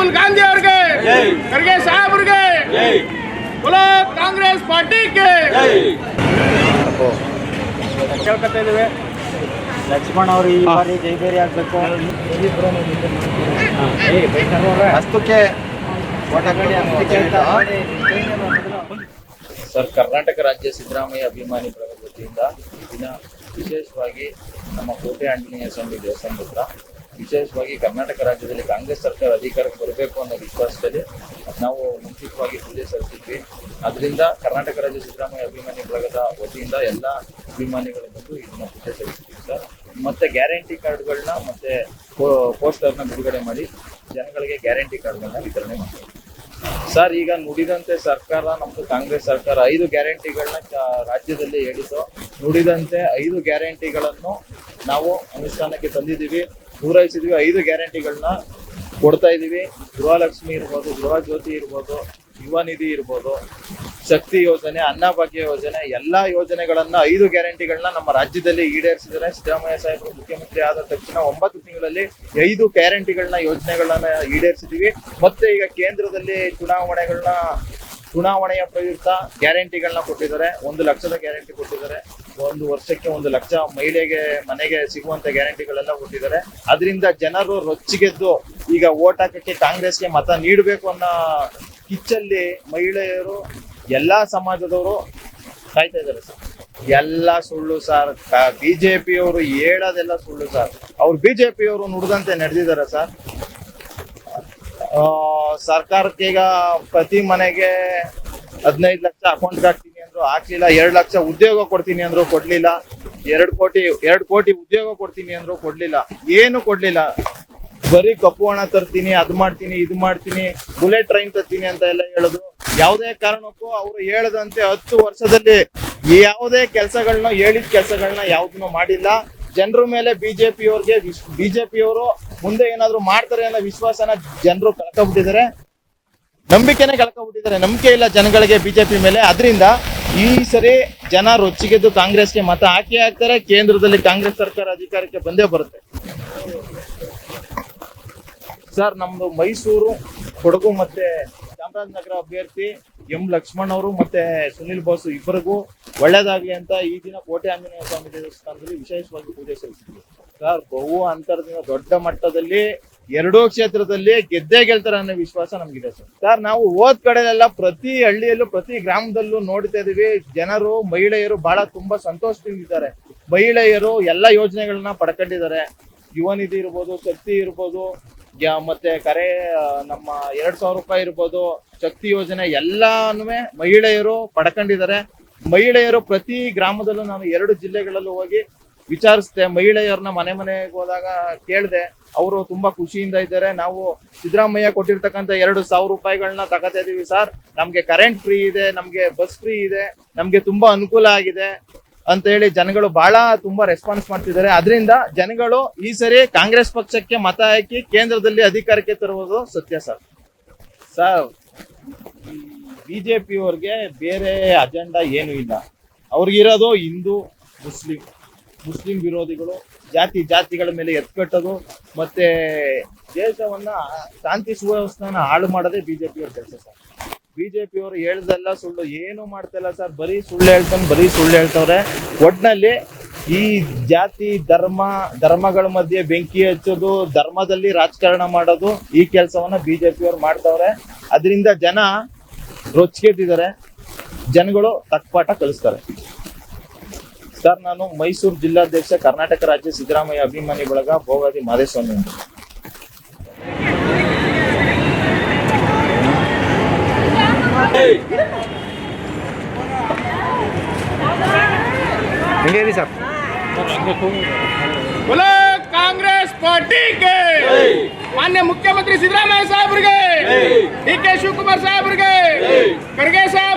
ರಾಹುಲ್ ಗಾಂಧಿ ಅವ್ರಿಗೆ ಖರ್ಗೆ ಸಾಹೇಬ್ ಅವ್ರಿಗೆ ಕಾಂಗ್ರೆಸ್ ಪಾರ್ಟಿಗೆ. ಕೇಳ್ಕೊತಾ ಇದ್ದೇವೆ ಲಕ್ಷ್ಮಣ್ ಅವರು ಈ ಬಾರಿ ಜೈಬೇರಿ ಆಗಬೇಕು. ಅಷ್ಟಕ್ಕೆ ಸರ್ ಕರ್ನಾಟಕ ರಾಜ್ಯ ಸಿದ್ದರಾಮಯ್ಯ ಅಭಿಮಾನಿ ಪ್ರಗತಿಯಿಂದ ಈ ದಿನ ವಿಶೇಷವಾಗಿ ನಮ್ಮ ಕೋಟೆ ಆಂಜನೇಯ ಸ್ವಾಮಿ ದೇವಸ್ಥಾನದ ಹತ್ರ ವಿಶೇಷವಾಗಿ ಕರ್ನಾಟಕ ರಾಜ್ಯದಲ್ಲಿ ಕಾಂಗ್ರೆಸ್ ಸರ್ಕಾರ ಅಧಿಕಾರಕ್ಕೆ ಬರಬೇಕು ಅನ್ನೋ ವಿಶ್ವಾಸದಲ್ಲಿ ನಾವು ಮುಂಚಿತವಾಗಿ ಪೂಜೆ ಸಲ್ಲಿಸಿದ್ವಿ ಅದರಿಂದ ಕರ್ನಾಟಕ ರಾಜ್ಯ ಸಿದ್ದರಾಮಯ್ಯ ಅಭಿಮಾನಿ ಬಳಗದ ವತಿಯಿಂದ ಎಲ್ಲ ಅಭಿಮಾನಿಗಳು ಬಂದು ಇದನ್ನ ಪೂಜೆ ಸಲ್ಲಿಸ್ತೀವಿ ಸರ್. ಮತ್ತೆ ಗ್ಯಾರಂಟಿ ಕಾರ್ಡ್ಗಳನ್ನ ಮತ್ತೆ ಪೋಸ್ಟರ್ನ ಬಿಡುಗಡೆ ಮಾಡಿ ಜನಗಳಿಗೆ ಗ್ಯಾರಂಟಿ ಕಾರ್ಡ್ಗಳನ್ನ ವಿತರಣೆ ಮಾಡ್ತೀವಿ. ಸರ್, ಈಗ ನುಡಿದಂತೆ ಸರ್ಕಾರ, ನಮ್ದು ಕಾಂಗ್ರೆಸ್ ಸರ್ಕಾರ ಐದು ಗ್ಯಾರಂಟಿಗಳನ್ನ ರಾಜ್ಯದಲ್ಲಿ ಹೇಳಿದ್ದು. ನುಡಿದಂತೆ ಐದು ಗ್ಯಾರಂಟಿಗಳನ್ನು ನಾವು ಅನುಷ್ಠಾನಕ್ಕೆ ತಂದಿದ್ದೀವಿ. ಪೂರೈಸಿದ್ವಿ, ಐದು ಗ್ಯಾರಂಟಿಗಳನ್ನ ಕೊಡ್ತಾ ಇದ್ದೀವಿ ಗೃಹಲಕ್ಷ್ಮಿ ಇರ್ಬೋದು ಗೃಹ ಜ್ಯೋತಿ ಇರ್ಬೋದು ಯುವ ನಿಧಿ ಇರ್ಬೋದು, ಶಕ್ತಿ ಯೋಜನೆ ಅನ್ನಭಾಗ್ಯ ಯೋಜನೆ, ಎಲ್ಲಾ ಯೋಜನೆಗಳನ್ನ ಐದು ಗ್ಯಾರಂಟಿಗಳನ್ನ ನಮ್ಮ ರಾಜ್ಯದಲ್ಲಿ ಈಡೇರಿಸಿದ್ದಾರೆ. ಸಿದ್ದರಾಮಯ್ಯ ಸಾಹೇಬರು ಮುಖ್ಯಮಂತ್ರಿ ಆದ ತಕ್ಷಣ ಒಂಬತ್ತು ತಿಂಗಳಲ್ಲಿ ಐದು ಗ್ಯಾರಂಟಿಗಳನ್ನ, ಯೋಜನೆಗಳನ್ನ ಈಡೇರಿಸಿದೀವಿ ಮತ್ತೆ ಈಗ ಕೇಂದ್ರದಲ್ಲಿ ಚುನಾವಣೆಗಳನ್ನ, ಚುನಾವಣೆಯ ಪ್ರಯುಕ್ತ ಗ್ಯಾರಂಟಿಗಳನ್ನ ಕೊಟ್ಟಿದ್ದಾರೆ. ಒಂದು ಲಕ್ಷದ ಗ್ಯಾರಂಟಿ ಕೊಟ್ಟಿದ್ದಾರೆ. ಒಂದು ವರ್ಷಕ್ಕೆ ಒಂದು ಲಕ್ಷ ಮಹಿಳೆಗೆ, ಮನೆಗೆ ಸಿಗುವಂತ ಗ್ಯಾರಂಟಿಗಳೆಲ್ಲ ಕೊಟ್ಟಿದ್ದಾರೆ. ಅದರಿಂದ ಜನರು ರೊಚ್ಚಿಗೆದ್ದು ಈಗ ಓಟ್ ಹಾಕಕ್ಕೆ ಕಾಂಗ್ರೆಸ್ಗೆ ಮತ ನೀಡಬೇಕು ಅನ್ನೋ ಕಿಚ್ಚಲ್ಲಿ ಮಹಿಳೆಯರು ಎಲ್ಲಾ ಸಮಾಜದವರು ಕಾಯ್ತಾ ಇದ್ದಾರೆ ಸರ್. ಎಲ್ಲ ಸುಳ್ಳು ಸರ್ ಬಿಜೆಪಿಯವರು ಹೇಳೋದೆಲ್ಲ ಸುಳ್ಳು ಸರ್. ಅವ್ರು ಬಿಜೆಪಿಯವರು ನುಡಿದಂತೆ ನಡೆದಿದ್ದಾರೆ ಸರ್. ಸರ್ಕಾರಕ್ಕೆ ಈಗ ಪ್ರತಿ ಮನೆಗೆ ಹದಿನೈದು ಲಕ್ಷ ಅಕೌಂಟ್ಗೆ ಅಂದ್ರು ಹಾಕ್ಲಿಲ್ಲ. ಎರಡು ಲಕ್ಷ ಉದ್ಯೋಗ ಕೊಡ್ತೀನಿ ಅಂದ್ರು ಕೊಡ್ಲಿಲ್ಲ. ಎರಡು ಕೋಟಿ ಎರಡು ಕೋಟಿ ಉದ್ಯೋಗ ಕೊಡ್ತೀನಿ ಅಂದ್ರು ಕೊಡ್ಲಿಲ್ಲ. ಏನು ಕೊಡ್ಲಿಲ್ಲ. ಬರೀ ಕಪ್ಪು ಹಣ ತರ್ತೀನಿ, ಅದ್ ಮಾಡ್ತೀನಿ, ಇದು ಮಾಡ್ತೀನಿ, ಬುಲೆಟ್ ಟ್ರೈನ್ ತರ್ತೀನಿ ಅಂತ ಎಲ್ಲ ಹೇಳುದು. ಯಾವುದೇ ಕಾರಣಕ್ಕೂ ಅವರು ಹೇಳದಂತೆ ಹತ್ತು ವರ್ಷದಲ್ಲಿ ಯಾವುದೇ ಕೆಲಸಗಳನ್ನ ಹೇಳಿದ ಕೆಲಸಗಳನ್ನ ಯಾವ್ದನ್ನು ಮಾಡಿಲ್ಲ. ಜನರ ಮೇಲೆ ಬಿಜೆಪಿಯವ್ರಿಗೆ ಬಿಜೆಪಿಯವರು ಮುಂದೆ ಏನಾದ್ರು ಮಾಡ್ತಾರೆ ಅನ್ನೋ ವಿಶ್ವಾಸನ ಜನರು ಕಳ್ಕೊಬಿಟ್ಟಿದ್ದಾರೆ ನಂಬಿಕೆನೆ ಕಳ್ಕೊಬಿಟ್ಟಿದ್ದಾರೆ ನಂಬಿಕೆ ಇಲ್ಲ ಜನಗಳಿಗೆ ಬಿಜೆಪಿ ಮೇಲೆ. ಅದರಿಂದ ಈ ಸರಿ ಜನ ರೊಚ್ಚಿಗೆದ್ದು ಕಾಂಗ್ರೆಸ್ಗೆ ಮತ ಹಾಕಿ ಹಾಕ್ತಾರೆ. ಕೇಂದ್ರದಲ್ಲಿ ಕಾಂಗ್ರೆಸ್ ಸರ್ಕಾರ ಅಧಿಕಾರಕ್ಕೆ ಬಂದೇ ಬರುತ್ತೆ. ಸರ್, ನಮ್ದು ಮೈಸೂರು, ಕೊಡಗು ಮತ್ತೆ ಚಾಮರಾಜನಗರ ಅಭ್ಯರ್ಥಿ ಎಂ ಲಕ್ಷ್ಮಣ್ ಅವರು ಮತ್ತೆ ಸುನಿಲ್ ಬೋಸ್ ಇಬ್ಬರಿಗೂ ಒಳ್ಳೇದಾಗ್ಲಿ ಅಂತ ಈ ದಿನ ಕೋಟೆ ಆಂಜನೇಯ ಸ್ವಾಮಿ ದೇವಸ್ಥಾನದಲ್ಲಿ ವಿಶೇಷವಾಗಿ ಪೂಜೆ ಸಲ್ಲಿಸಿದ್ವಿ ಸರ್, ಬಹು ಅಂತರದಿಂದ ದೊಡ್ಡ ಮಟ್ಟದಲ್ಲಿ ಎರಡೂ ಕ್ಷೇತ್ರದಲ್ಲಿ ಗೆದ್ದೇ ಗೆಲ್ತಾರೆ ಅನ್ನೋ ವಿಶ್ವಾಸ ನಮಗಿದೆ ಸರ್. ಸರ್, ನಾವು ಹೋದ್ ಕಡೆಲೆಲ್ಲ ಪ್ರತಿ ಹಳ್ಳಿಯಲ್ಲೂ, ಪ್ರತಿ ಗ್ರಾಮದಲ್ಲೂ ನೋಡ್ತಾ ಇದೀವಿ. ಜನರು, ಮಹಿಳೆಯರು ಬಹಳ ತುಂಬಾ ಸಂತೋಷದಿಂದಿದ್ದಾರೆ. ಮಹಿಳೆಯರು ಎಲ್ಲ ಯೋಜನೆಗಳನ್ನ ಪಡ್ಕೊಂಡಿದ್ದಾರೆ. ಯುವನಿಧಿ ಇರ್ಬೋದು, ಶಕ್ತಿ ಇರ್ಬೋದು ಮತ್ತೆ ಕರೆ ನಮ್ಮ ಎರಡ್ ಸಾವಿರ ರೂಪಾಯಿ ಇರ್ಬೋದು, ಶಕ್ತಿ ಯೋಜನೆ ಎಲ್ಲಾನು ಮಹಿಳೆಯರು ಪಡ್ಕೊಂಡಿದ್ದಾರೆ. ಮಹಿಳೆಯರು ಪ್ರತಿ ಗ್ರಾಮದಲ್ಲೂ ನಾನು ಎರಡು ಜಿಲ್ಲೆಗಳಲ್ಲೂ ಹೋಗಿ ವಿಚಾರಿಸ್ದೆ ಮಹಿಳೆಯರನ್ನ ಮನೆ ಮನೆಗೆ ಹೋದಾಗ ಕೇಳಿದೆ, ಅವರು ತುಂಬಾ ಖುಷಿಯಿಂದ ಇದ್ದಾರೆ. ನಾವು ಸಿದ್ದರಾಮಯ್ಯ ಕೊಟ್ಟಿರ್ತಕ್ಕಂಥ ಎರಡು ಸಾವಿರ ರೂಪಾಯಿಗಳನ್ನ ತಗೋತಾ ಇದೀವಿ ಸರ್. ನಮ್ಗೆ ಕರೆಂಟ್ ಫ್ರೀ ಇದೆ, ನಮ್ಗೆ ಬಸ್ ಫ್ರೀ ಇದೆ, ನಮ್ಗೆ ತುಂಬಾ ಅನುಕೂಲ ಆಗಿದೆ ಅಂತ ಹೇಳಿ ಜನಗಳು ಬಹಳ ತುಂಬಾ ರೆಸ್ಪಾನ್ಸ್ ಮಾಡ್ತಿದ್ದಾರೆ. ಅದರಿಂದ ಜನಗಳು ಈ ಸರಿ ಕಾಂಗ್ರೆಸ್ ಪಕ್ಷಕ್ಕೆ ಮತ ಹಾಕಿ ಕೇಂದ್ರದಲ್ಲಿ ಅಧಿಕಾರಕ್ಕೆ ತರುವುದು ಸತ್ಯ ಸರ್. ಸರ್, ಬಿಜೆಪಿಯವ್ರಿಗೆ ಬೇರೆ ಅಜೆಂಡಾ ಏನು ಇಲ್ಲ. ಅವ್ರಿಗಿರೋದು ಹಿಂದೂ, ಮುಸ್ಲಿಂ. ಮುಸ್ಲಿಂ ವಿರೋಧಿಗಳು, ಜಾತಿ ಜಾತಿಗಳ ಮೇಲೆ ಎತ್ಕಟ್ಟೋದು ಮತ್ತೆ ದೇಶವನ್ನ ಶಾಂತಿ ಸುವ್ಯವಸ್ಥೆನ ಹಾಳು ಮಾಡೋದೇ ಬಿಜೆಪಿ ಅವ್ರ ಕೆಲಸ ಸರ್. ಬಿಜೆಪಿಯವರು ಹೇಳ್ದೆಲ್ಲ ಸುಳ್ಳು, ಏನು ಮಾಡ್ತಿಲ್ಲ ಸರ್, ಬರೀ ಸುಳ್ಳು ಹೇಳ್ತಾನೆ, ಬರೀ ಸುಳ್ಳು ಹೇಳ್ತವ್ರೆ. ಒಟ್ನಲ್ಲಿ ಈ ಜಾತಿ, ಧರ್ಮ, ಧರ್ಮಗಳ ಮಧ್ಯೆ ಬೆಂಕಿ ಹಚ್ಚೋದು, ಧರ್ಮದಲ್ಲಿ ರಾಜಕಾರಣ ಮಾಡೋದು, ಈ ಕೆಲಸವನ್ನ ಬಿಜೆಪಿ ಅವ್ರು ಮಾಡ್ತವ್ರೆ. ಅದರಿಂದ ಜನ ರೊಚ್ಚಿಗೆದ್ದಿದ್ದಾರೆ ಜನಗಳು ತಕ್ಕಪಾಠ ಕಲಿಸ್ತಾರೆ. ಸರ್ ನಾನು ಮೈಸೂರು ಜಿಲ್ಲಾಧ್ಯಕ್ಷ ಕರ್ನಾಟಕ ರಾಜ್ಯ ಸಿದ್ದರಾಮಯ್ಯ ಅಭಿಮಾನಿ ಬಳಗ ಭೋಗಾದಿ ಮಾದೇಸ್ವಾಮಿ ಅಂತ. Hungary sir? ಕಾಂಗ್ರೆಸ್ ಪಾರ್ಟಿಗೆ ಮಾನ್ಯ ಮುಖ್ಯಮಂತ್ರಿ ಸಿದ್ದರಾಮಯ್ಯ ಸಾಹೇಬ್ರಿಗೆ. ಡಿ ಕೆ ಶಿವಕುಮಾರ್ ಸಾಹೇಬರಿಗೆ. ಖರ್ಗೆ ಸಾಹೇಬ್